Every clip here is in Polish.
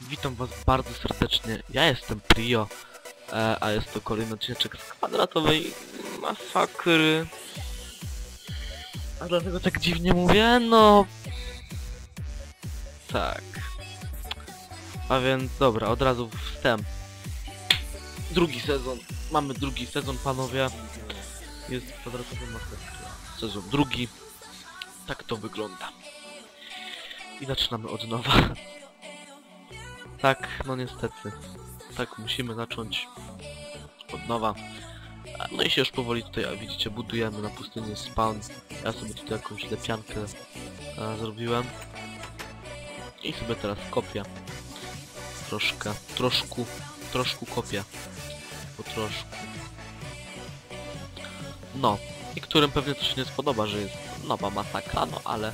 Witam was bardzo serdecznie. Ja jestem Prio, e, a jest to kolejny odcinek z kwadratowej masakry. A dlaczego tak dziwnie mówię? No... Tak. A więc dobra, od razu wstęp. Drugi sezon. Mamy drugi sezon, panowie. Jest kwadratowa masakra. Sezon drugi. Tak to wygląda. I zaczynamy od nowa. Tak, no niestety. Tak, musimy zacząć od nowa. A, No i się już powoli tutaj, jak widzicie, budujemy na pustyni spawn. Ja sobie tutaj jakąś lepiankę e, zrobiłem. I sobie teraz kopię. Troszkę, troszku, troszku kopię. Po troszku. No, niektórym pewnie to się nie spodoba, że jest nowa masakra, no ale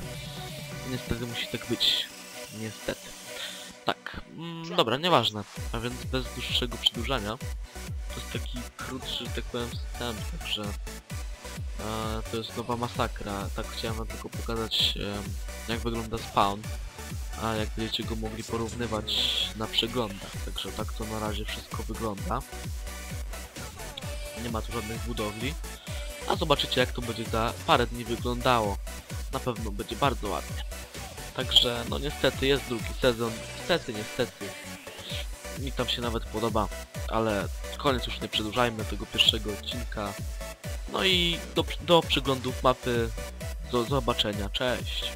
niestety musi tak być. Niestety. Tak, mm, dobra, nieważne. A więc bez dłuższego przedłużania. To jest taki krótszy, tak powiem, wstęp, także e, to jest nowa masakra. Tak chciałem wam tylko pokazać, e, jak wygląda spawn. A jak będziecie go mogli porównywać na przeglądach. Także tak to na razie wszystko wygląda. Nie ma tu żadnych budowli. A zobaczycie jak to będzie za parę dni wyglądało. Na pewno będzie bardzo ładnie. Także no niestety jest drugi sezon. Niestety, niestety. Mi tam się nawet podoba. Ale koniec już nie przedłużajmy tego pierwszego odcinka. No i do, do przeglądów mapy. Do zobaczenia. Cześć.